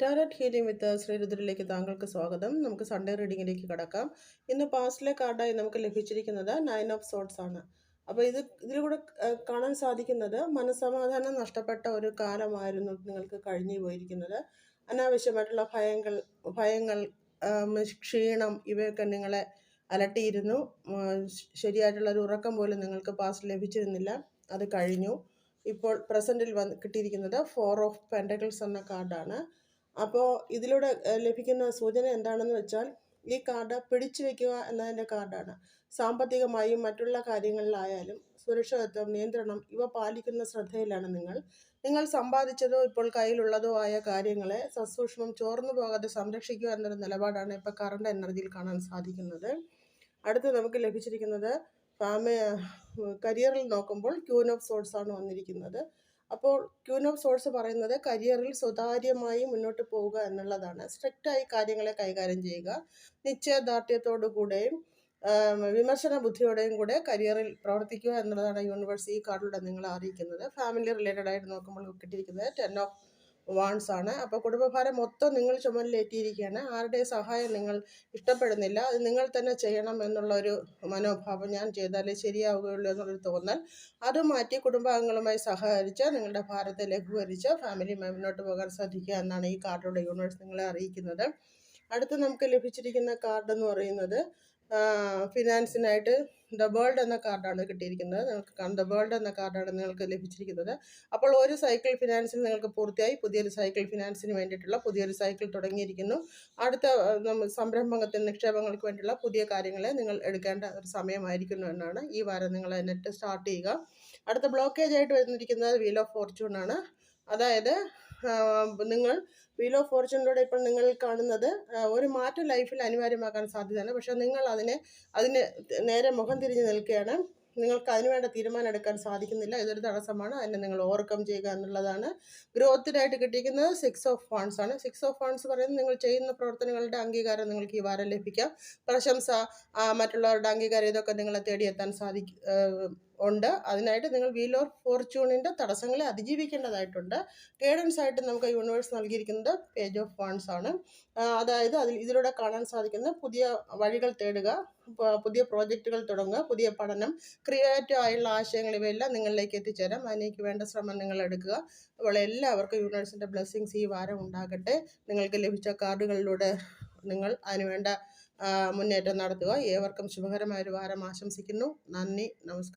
Tarot healing വിത്ത് ശ്രീരുദ്രയിലേക്ക് താങ്കൾക്ക് സ്വാഗതം. നമുക്ക് സൺഡേ റീഡിങ്ങിലേക്ക് കടക്കാം. ഇന്ന് പാസ്റ്റിലെ കാർഡായി നമുക്ക് ലഭിച്ചിരിക്കുന്നത് നയൻ ഓഫ് സോട്ട്സ് ആണ്. അപ്പോൾ ഇത് ഇതിലൂടെ കാണാൻ സാധിക്കുന്നത് മനസ്സമാധാനം നഷ്ടപ്പെട്ട ഒരു കാലമായിരുന്നു നിങ്ങൾക്ക് കഴിഞ്ഞു പോയിരിക്കുന്നത്. അനാവശ്യമായിട്ടുള്ള ഭയങ്ങൾ ഭയങ്ങൾ ക്ഷീണം ഇവയൊക്കെ നിങ്ങളെ അലട്ടിയിരുന്നു. ശരിയായിട്ടുള്ള ഒരു ഉറക്കം പോലും നിങ്ങൾക്ക് പാസ്റ്റ് ലഭിച്ചിരുന്നില്ല. അത് കഴിഞ്ഞു. ഇപ്പോൾ പ്രസന്റിൽ വന്ന് കിട്ടിയിരിക്കുന്നത് ഫോർ ഓഫ് പെൻഡക്കിൾസ് എന്ന കാർഡാണ് അപ്പോൾ ഇതിലൂടെ ലഭിക്കുന്ന സൂചന എന്താണെന്ന് വെച്ചാൽ ഈ കാർഡ് പിടിച്ചു വെക്കുക എന്നതിന്റെ കാർഡാണ്. സാമ്പത്തികമായും മറ്റുള്ള കാര്യങ്ങളിലായാലും സുരക്ഷിതത്വം നിയന്ത്രണം ഇവ പാലിക്കുന്ന ശ്രദ്ധയിലാണ് നിങ്ങൾ. നിങ്ങൾ സമ്പാദിച്ചതോ ഇപ്പോൾ കയ്യിലുള്ളതോ ആയ കാര്യങ്ങളെ സസൂക്ഷ്മം ചോർന്നു പോകാതെ സംരക്ഷിക്കുക എന്നൊരു നിലപാടാണ് ഇപ്പോൾ കറണ്ട് എനർജിയിൽ കാണാൻ സാധിക്കുന്നത്. അടുത്ത് നമുക്ക് ലഭിച്ചിരിക്കുന്നത് ഫാമ കരിയറിൽ നോക്കുമ്പോൾ ക്യൂൻ ഓഫ് സോഡ്സാണ് ആണ് വന്നിരിക്കുന്നത്. അപ്പോൾ ക്യൂൻ ഓഫ് സോഴ്സ് പറയുന്നത് കരിയറിൽ സുതാര്യമായി മുന്നോട്ട് പോവുക എന്നുള്ളതാണ്. സ്ട്രിക്റ്റായി കാര്യങ്ങളെ കൈകാര്യം ചെയ്യുക. നിശ്ചയദാർഢ്യത്തോടു കൂടെയും വിമർശന ബുദ്ധിയോടെയും കൂടെ കരിയറിൽ പ്രവർത്തിക്കുക എന്നുള്ളതാണ് യൂണിവേഴ്സ് ഈ കാർഡിലൂടെ നിങ്ങളെ അറിയിക്കുന്നത്. ഫാമിലി റിലേറ്റഡ് ആയിട്ട് നോക്കുമ്പോൾ കിട്ടിയിരിക്കുന്നത് ടെൻ ഓഫ് വാൺസ് ആണ്. അപ്പോൾ കുടുംബഭാരം മൊത്തം നിങ്ങൾ ചുമലിലേറ്റിയിരിക്കുകയാണ് ആരുടെ സഹായം നിങ്ങൾ ഇഷ്ടപ്പെടുന്നില്ല അത് നിങ്ങൾ തന്നെ ചെയ്യണം എന്നുള്ള ഒരു മനോഭാവം ഞാൻ ചെയ്താലേ ശരിയാവുകയുള്ളൂ എന്നുള്ളൊരു തോന്നൽ. അത് മാറ്റി കുടുംബാംഗങ്ങളുമായി സഹകരിച്ച് നിങ്ങളുടെ ഭാരത്തെ ലഘൂകരിച്ച് ഫാമിലി മുന്നോട്ട് പോകാൻ സാധിക്കുക എന്നാണ് ഈ കാർഡിലൂടെ യൂണിവേഴ്സ് നിങ്ങളെ അറിയിക്കുന്നത്. അടുത്ത് നമുക്ക് ലഭിച്ചിരിക്കുന്ന കാർഡ് എന്ന് പറയുന്നത് ഫിനാൻസിനായിട്ട് ദ വേൾഡ് എന്ന കാർഡാണ് കിട്ടിയിരിക്കുന്നത്. നിങ്ങൾക്ക് ദ വേൾഡ് എന്ന കാർഡാണ് നിങ്ങൾക്ക് ലഭിച്ചിരിക്കുന്നത്. അപ്പോൾ ഒരു സൈക്കിൾ ഫിനാൻസിൽ നിങ്ങൾക്ക് പൂർത്തിയായി. പുതിയൊരു സൈക്കിൾ ഫിനാൻസിന് വേണ്ടിയിട്ടുള്ള പുതിയൊരു സൈക്കിൾ തുടങ്ങിയിരിക്കുന്നു. അടുത്ത സംരംഭത്തിന് നിക്ഷേപങ്ങൾക്ക് വേണ്ടിയുള്ള പുതിയ കാര്യങ്ങളെ നിങ്ങൾ എടുക്കേണ്ട ഒരു സമയമായിരിക്കുന്നു എന്നാണ് ഈ വാരം നിങ്ങൾ നെറ്റ് സ്റ്റാർട്ട് ചെയ്യുക. അടുത്ത ബ്ലോക്കേജ് ആയിട്ട് വന്നിരിക്കുന്നത് വീൽ ഓഫ് ഫോർച്യൂൺ ആണ്. അതായത് നിങ്ങൾ വീൽ ഓഫ് ഫോർച്യൂണിലൂടെ ഇപ്പോൾ നിങ്ങൾ കാണുന്നത് ഒരു മാറ്റം ലൈഫിൽ അനിവാര്യമാക്കാൻ സാധ്യതയാണ്. പക്ഷേ നിങ്ങൾ അതിനെ അതിന് നേരെ മുഖം തിരിഞ്ഞ് നിൽക്കുകയാണ്. നിങ്ങൾക്ക് അതിനുവേണ്ട തീരുമാനം എടുക്കാൻ സാധിക്കുന്നില്ല. ഇതൊരു തടസ്സമാണ്. അതിനെ നിങ്ങൾ ഓവർകം ചെയ്യുക എന്നുള്ളതാണ് ഗ്രോത്തിനായിട്ട് കിട്ടിയിരിക്കുന്നത് സിക്സ് ഓഫ് ഫണ്ട്സ് ആണ്. സിക്സ് ഓഫ് ഫണ്ട്സ് പറയുന്നത് നിങ്ങൾ ചെയ്യുന്ന പ്രവർത്തനങ്ങളുടെ അംഗീകാരം നിങ്ങൾക്ക് ഈ വാരം ലഭിക്കാം. പ്രശംസ മറ്റുള്ളവരുടെ അംഗീകാരം ഇതൊക്കെ നിങ്ങളെ തേടിയെത്താൻ സാധിക്കും ഉണ്ട്. അതിനായിട്ട് നിങ്ങൾ വീൽ ഓഫ് ഫോർച്യൂണിന്റെ തടസ്സങ്ങളെ അതിജീവിക്കേണ്ടതായിട്ടുണ്ട്. ഗൈഡൻസ് ആയിട്ട് നമുക്ക് യൂണിവേഴ്സ് നൽകിയിരിക്കുന്നത് പേജ് ഓഫ് ഫോൺസ് ആണ്. അതായത് അതിൽ ഇതിലൂടെ കാണാൻ സാധിക്കുന്ന പുതിയ വഴികൾ തേടുക പുതിയ പ്രോജക്റ്റുകൾ തുടങ്ങുക പുതിയ പഠനം ക്രിയേറ്റീവ് ആയുള്ള ആശയങ്ങൾ ഇവയെല്ലാം നിങ്ങളിലേക്ക് എത്തിച്ചേരാം. അതിനേക്ക് വേണ്ട ശ്രമം നിങ്ങൾ എടുക്കുക. അപ്പോൾ എല്ലാവർക്കും യൂണിവേഴ്സിന്റെ ബ്ലെസ്സിങ്സ് ഈ വാരം ഉണ്ടാകട്ടെ. നിങ്ങൾക്ക് ലഭിച്ച കാർഡുകളിലൂടെ നിങ്ങൾ അതിനുവേണ്ട മുന്നേറ്റം നടത്തുക. ഏവർക്കും ശുഭകരമായ ഒരു വാരം ആശംസിക്കുന്നു. നന്ദി നമസ്കാരം.